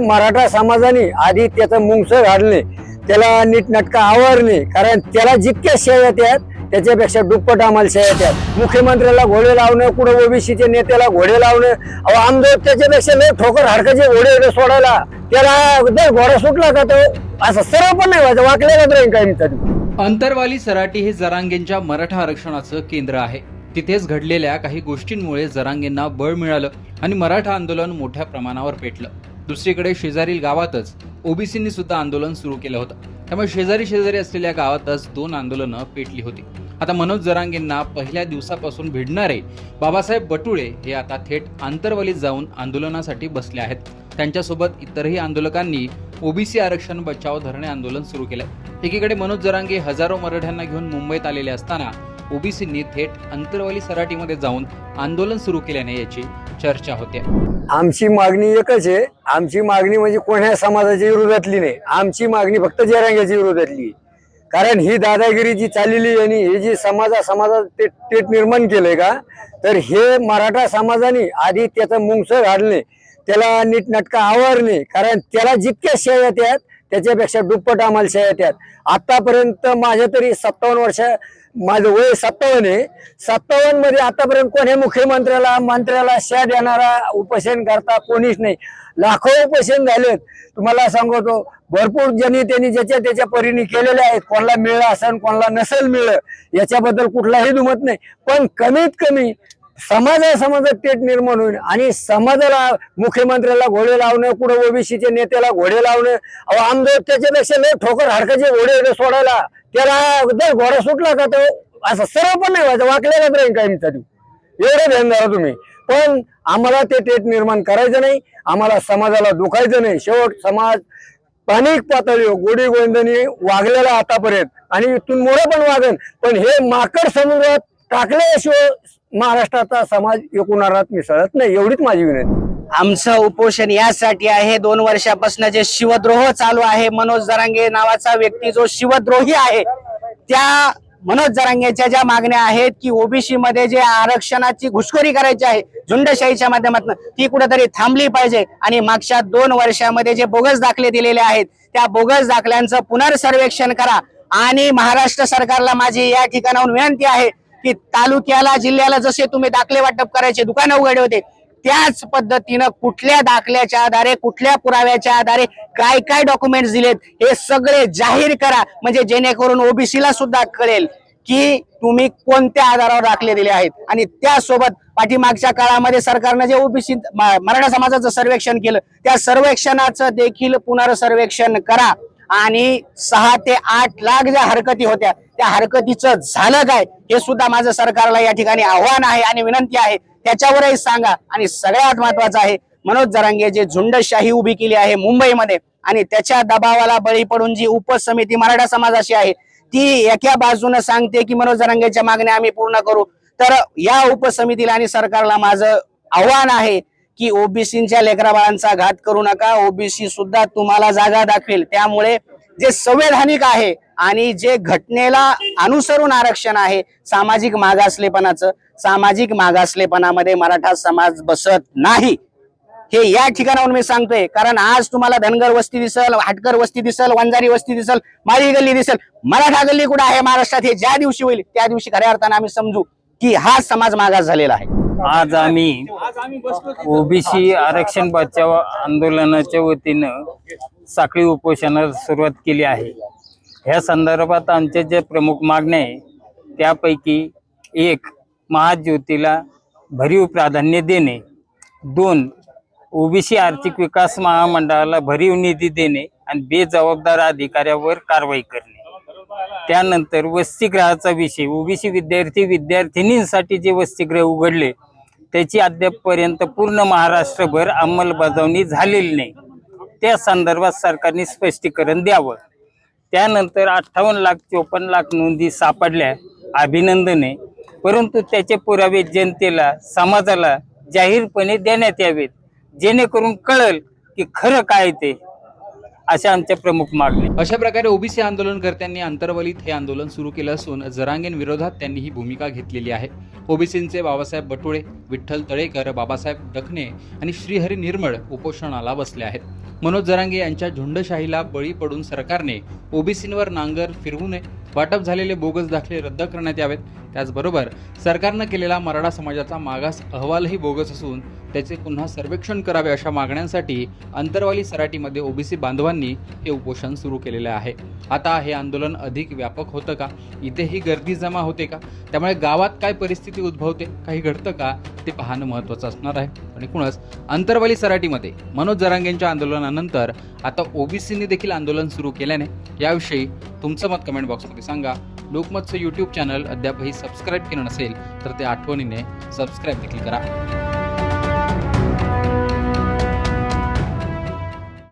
मराठा समाजाने आधी त्याचं मुंगस घालणे त्याला नीटनाटका आवरणे कारण त्याला जितक्या शेया त्यात त्याच्यापेक्षा दुप्पट आम्हाला शेया त्यात मुख्यमंत्र्याला घोडे लावणं कुठं ओबीसीच्या नेत्याला घोडे लावणं अहो आमदार त्याच्यापेक्षा लय ठोकर हाडकाचे घोडे सोडायला. त्याला जर घोडा सुटला का तो? असं सरळ पण नाही व्हायचं वाकलेला राहील काही तरी अंतरवाली सराटी हे जरांगेंच्या मराठा आरक्षणाचं केंद्र आहे. तिथेच घडलेल्या काही गोष्टींमुळे जरांगेंना बळ मिळालं आणि मराठा आंदोलन मोठ्या प्रमाणावर पेटलं. दुसरीकडे शेजारील गावातच ओबीसींनी सुद्धा आंदोलन सुरू केलं होतं. त्यामुळे शेजारी शेजारी असलेल्या गावातच दोन आंदोलनं पेटली होती. आता मनोज जरांगेंना पहिल्या दिवसापासून भिडणारे बाबासाहेब बटुळे हे आता थेट आंतरवलीत जाऊन आंदोलनासाठी बसले आहेत. त्यांच्यासोबत इतरही आंदोलकांनी ओबीसी आरक्षण बचाव धरणे आंदोलन सुरू केलं एकीकडे मनोज जरांगे हजारो मराठ्यांना घेऊन मुंबईत आलेले असताना ओबीसींनी थेट अंतरवाली सराटीमध्ये जाऊन आंदोलन सुरू केल्याने याची चर्चा होते. आमची मागणी एकच आहे आमची मागणी म्हणजे कोण्या समाजाच्या विरोधातली नाही आमची मागणी फक्त जरांग्याच्या विरोधातली कारण ही दादागिरी जी चाललेली आणि हे जी समाजा समाजात ते टेट निर्माण केलंय का तर हे मराठा समाजाने आधी त्याचं मुंगस घालणे त्याला नीटनाटका आवरणे कारण त्याला जितक्या शेया त्यात त्याच्यापेक्षा दुप्पट आम्हाला शेया येतात आतापर्यंत माझ्या तरी सत्तावन्न वर्ष माझं वय सत्तावन्न आहे. सत्तावन्नमध्ये आतापर्यंत कोण्या मुख्यमंत्र्याला मंत्र्याला शा देणारा उपोषण करता कोणीच नाही. लाखो उपोषण झालेत. तुम्हाला सांगतो भरपूर ज्यांनी त्यांनी ज्याच्या त्याच्या परीने केलेल्या आहेत. कोणाला मिळलं असेल कोणाला नसेल मिळलं याच्याबद्दल कुठलाही दुमत नाही. पण कमीत कमी समाजा समाजात तेट निर्माण होईल आणि समाजाला मुख्यमंत्र्याला घोडे लावणं कुठं ओबीसीच्या नेत्याला घोडे लावणं अहो आमदार त्याच्यापेक्षा लय ठोकर हाडकाचे घोडे सोडायला. त्याला जर घोडा सुटला का तो असं सरळ पण नाही व्हायचं वाकल्यागत राहील कायमचा देऊ एवढं ध्यान धरा तुम्ही. पण आम्हाला ते टेट निर्माण करायचं नाही आम्हाला समाजाला दुखायचं नाही. शेवट समाज स्थानिक पातळीवर गोडी गोविंदनी वागलेला आतापर्यंत. आणि इथून मुळं पण वागन. पण हे माकड समुद्रात टाकल्याशिवाय महाराष्ट्राचा समाज एकूणारात मिसळत नाही. एवढीच माझी विनंती. आमचं उपोषण यासाठी आहे. दोन वर्षापासून जे शिवद्रोह चालू आहे मनोज जरांगे नावाचा व्यक्ती जो शिवद्रोही आहे त्या मनोज जरांगेच्या ज्या मागण्या आहेत की ओबीसी मध्ये जे आरक्षणाची घुसखोरी करायची आहे झुंडशाहीच्या माध्यमातून ती कुठेतरी थांबली पाहिजे. आणि मागच्या दोन वर्षामध्ये जे बोगस दाखले दिलेले आहेत त्या बोगस दाखल्यांचं पुनर्सर्वेक्षण करा. आणि महाराष्ट्र सरकारला माझी या ठिकाणाहून विनंती आहे की तालुक्याला जिल्ह्याला जसे तुम्ही दाखले वाटप करायचे दुकानं उघडे होते त्याच पद्धतीनं कुठल्या दाखल्याच्या आधारे कुठल्या पुराव्याच्या आधारे काय काय डॉक्युमेंट्स दिलेत हे सगळे जाहीर करा. म्हणजे जेणेकरून ओबीसीला सुद्धा कळेल की तुम्ही कोणत्या आधारावर दाखले दिले आहेत. आणि त्यासोबत पाठीमागच्या काळामध्ये सरकारनं जे ओबीसी मराठा समाजाचं सर्वेक्षण केलं त्या सर्वेक्षणाचं देखील पुनर्सर्वेक्षण करा. आणि सहा ते आठ लाख ज्या हरकती होत्या त्या हरकतीचं झालं काय हे सुद्धा माझं सरकारला या ठिकाणी आव्हान आहे आणि विनंती आहे. त्याच्यावरही सांगा. आणि सगळ्यात महत्वाचं आहे मनोज जरांगे जे झुंडशाही उभी केली आहे मुंबईमध्ये आणि त्याच्या दबावाला बळी पडून जी उपसमिती मराठा समाजाशी आहे ती एका बाजूनं सांगते की मनोज जरांगेच्या मागण्या आम्ही पूर्ण करू. तर या उपसमितीला आणि सरकारला माझं आव्हान आहे की ओबीसीच्या लेकराबाळांचा घात करू नका. ओबीसी सुद्धा तुम्हाला जागा दाखवेल. त्यामुळे जे संवैधानिक आहे आणि जे घटनेला अनुसरून आरक्षण आहे सामाजिक मागासलेपणाचं सामाजिक मागासलेपणामध्ये मराठा समाज बसत नाही. हे या ठिकाणाहून मी सांगतोय कारण आज तुम्हाला धनगर वस्ती दिसल हाटकर वस्ती दिसल वंजारी वस्ती दिसल माळी गल्ली दिसल मराठा गल्ली कुठे आहे महाराष्ट्रात? हे ज्या दिवशी होईल त्या दिवशी खऱ्या अर्थानं आम्ही समजू की हा समाज मागास झालेला आहे. आज आम्ही ओबीसी आरक्षण बचाव आंदोलनाच्या वतीनं साखळी उपोषणाला सुरुवात केली आहे. ह्या संदर्भात आमच्या ज्या प्रमुख मागण्या आहे त्यापैकी एक महाज्योतीला भरीव प्राधान्य देणे. दोन ओबीसी आर्थिक विकास महामंडळाला भरीव निधी देणे आणि बेजबाबदार अधिकाऱ्यावर कारवाई करणे. त्यानंतर वसतिगृहाचा विषय. ओबीसी विद्यार्थी विद्यार्थिनींसाठी जे वसतिगृह उघडले त्याची अद्यापपर्यंत पूर्ण महाराष्ट्रभर अंमलबजावणी झालेली नाही. त्या संदर्भात सरकारने स्पष्टीकरण द्यावं. त्यानंतर अठ्ठावन्न लाख चोपन्न लाख नोंदी सापडल्या. अभिनंदने. परंतु त्याचे पुरावे जनतेला समाजाला जाहीरपणे देण्यात यावेत. जेणेकरून कळल की खरं काय ते. अशा आमच्या प्रमुख मागणी. अशा प्रकारे ओबीसी आंदोलनकर्त्यांनी अंतर्वलीत हे आंदोलन सुरू केलं असून जरांगेन विरोधात त्यांनी ही भूमिका घेतलेली आहे. ओबीसींचे बाबासाहेब बटुळे विठ्ठल तळेकर बाबासाहेब डखणे आणि श्रीहरी निर्मळ उपोषणाला बसले आहेत. मनोज जरांगे यांच्या झुंडशाहीला बळी पडून सरकारने ओबीसींवर नांगर फिरवू नये वाटप झालेले बोगस दाखले रद्द करण्यात यावेत. त्याचबरोबर सरकारनं केलेला मराठा समाजाचा मागास अहवालही बोगस असून त्याचे पुन्हा सर्वेक्षण करावे अशा मागण्यांसाठी अंतरवाली सराटीमध्ये ओबीसी बांधवांनी हे उपोषण सुरू केलेले आहे. आता हे आंदोलन अधिक व्यापक होतं का? इथेही गर्दी जमा होते का? त्यामुळे गावात काय परिस्थिती उद्भवते? काही घडतं का? ते पाहणं महत्त्वाचं असणार आहे. आणि एकूणच अंतरवाली सराटीमध्ये मनोज जरांगेंच्या आंदोलनानंतर आता ओबीसींनी देखील आंदोलन सुरू केल्याने याविषयी तुमचं मत कमेंट बॉक्समध्ये सांगा. लोकमतचं यूट्यूब चॅनल अद्यापही सबस्क्राईब केलं नसेल तर ते आठवणीने सबस्क्राईब देखील करा.